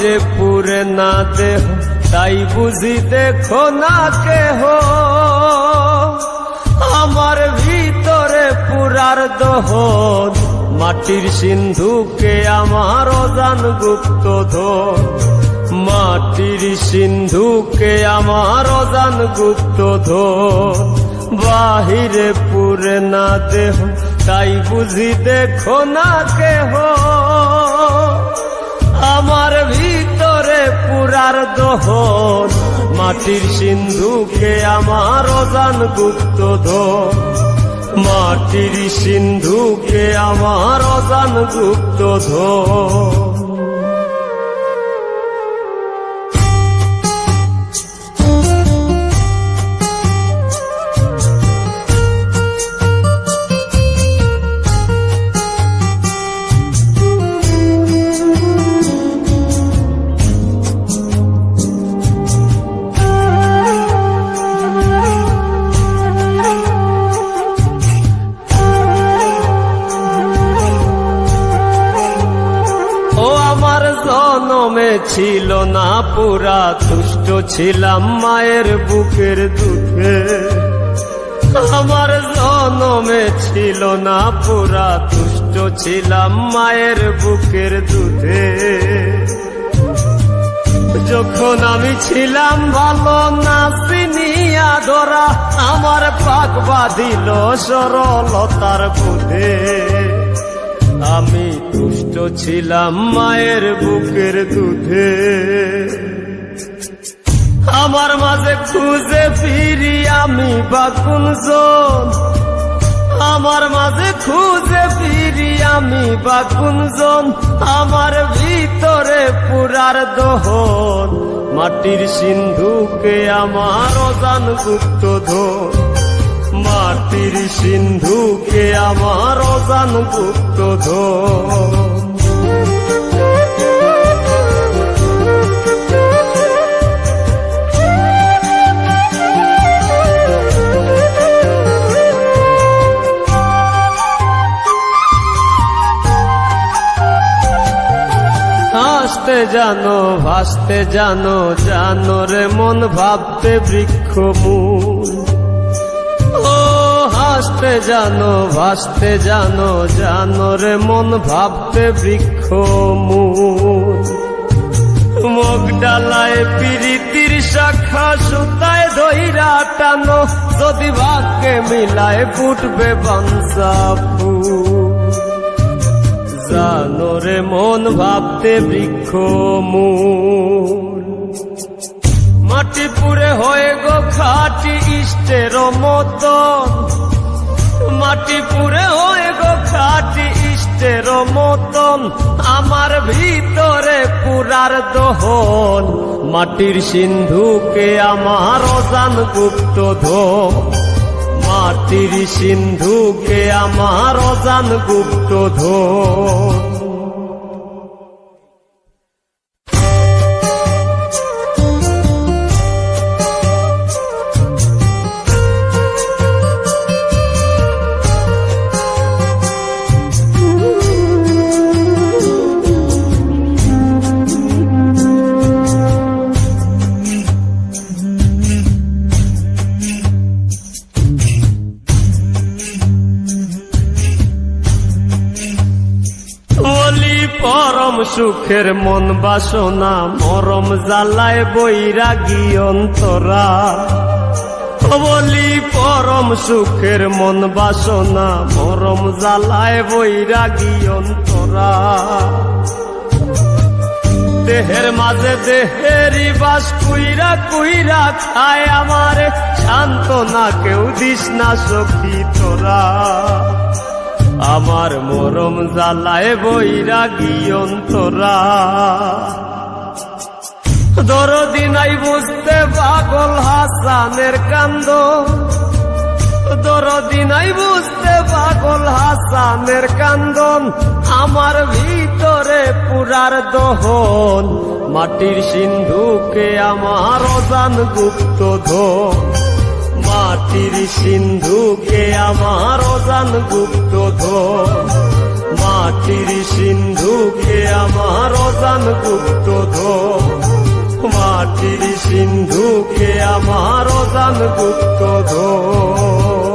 বাহিরে পুরে না দেহ, তাই বুঝি দেখো না কেহ। আমার ভিতরে পুরার দহন মাটির সিন্ধুকে আমার অজান গুপ্ত ধন। মাটির সিন্ধুকে আমার অজান গুপ্ত ধন। বাহিরে পুরে না দেহ, তাই বুঝি দেখো না কেহ। আমার ভিতরে পুরার দহন, মাটির সিন্ধুকে আমার অজান গুপ্ত ধন মাটির সিন্ধুকে আমার অজান গুপ্ত ধন ছিল না, পুরা তুষ্ট ছিলাম মায়ের বুকের দুধে। আমার জনমে ছিল না, পুরা তুষ্ট ছিলাম মায়ের বুকের দুধে। যখন আমি ছিলাম ভালো না চিনিয়া ধরা আমার পাক বাঁধিল সরলতার বুধে। আমি তুষ্ট ছিলাম মায়ের বুকের দুধে। আমার মাঝে খুঁজে ফিরি আমি বাকুনজন আমার মাঝে খুঁজে ফিরি আমি বাকুনজন আমার ভিতরে পুরার দহন। মাটির সিন্ধুকে আমার অজান গুপ্ত ধন। মাটির সিন্ধুকে আমার অজান গুপ্ত ধন। জানো ভাসতে জানো জানো রে মন ভাবতে বৃক্ষ মূল হাসতে জানো, ভাসতে জানো জানো রে মন, ভাবতে বৃক্ষ মুখ ডালায় পিরিতির শাখা সুতায় ধৈরা টানো, যদি ভাগ্যে মিলায় ফুটবে বাংসা ফুল। জানো রে মন, ভাবতে বৃক্ষ মূল মাটি পুরে হয়ে গো খাটি ইষ্টের মতন। মাটি পুরে হয়ে গো খাটি ইষ্টের মতন। আমার ভিতরে পুরার দহন। মাটির সিন্ধুকে আমার অজান গুপ্ত ধন। মাটির সিন্ধুকে আমার অজান গুপ্ত ধন। পরম সুখের মন বাসনা, মরম জ্বালায় বৈরাগী অন্তরা। বলি, পরম সুখের মন বাসনা, মরম জ্বালায় বৈরাগী অন্তরা। দেহের মাঝে দেহেরই বাস কুইরা কুইরা খায় আমার শান্ত না কেউ দিস না সখী তোরা। আমার মরম জ্বালায় বৈরাগী অন্তরা। দরদি নাই বুঝতে পাগল হাসানের কান্দ দরদি নাই বুঝতে পাগল হাসানের কান্দন আমার ভিতরে পুরার দহন, মাটির সিন্ধুকে আমার অজান গুপ্ত ধন। মাটির সিন্ধুকে আমার অজান গুপ্ত ধন মাটির সিন্ধুকে আমার অজান গুপ্ত ধন মাটির সিন্ধুকে আমার অজান গুপ্ত ধন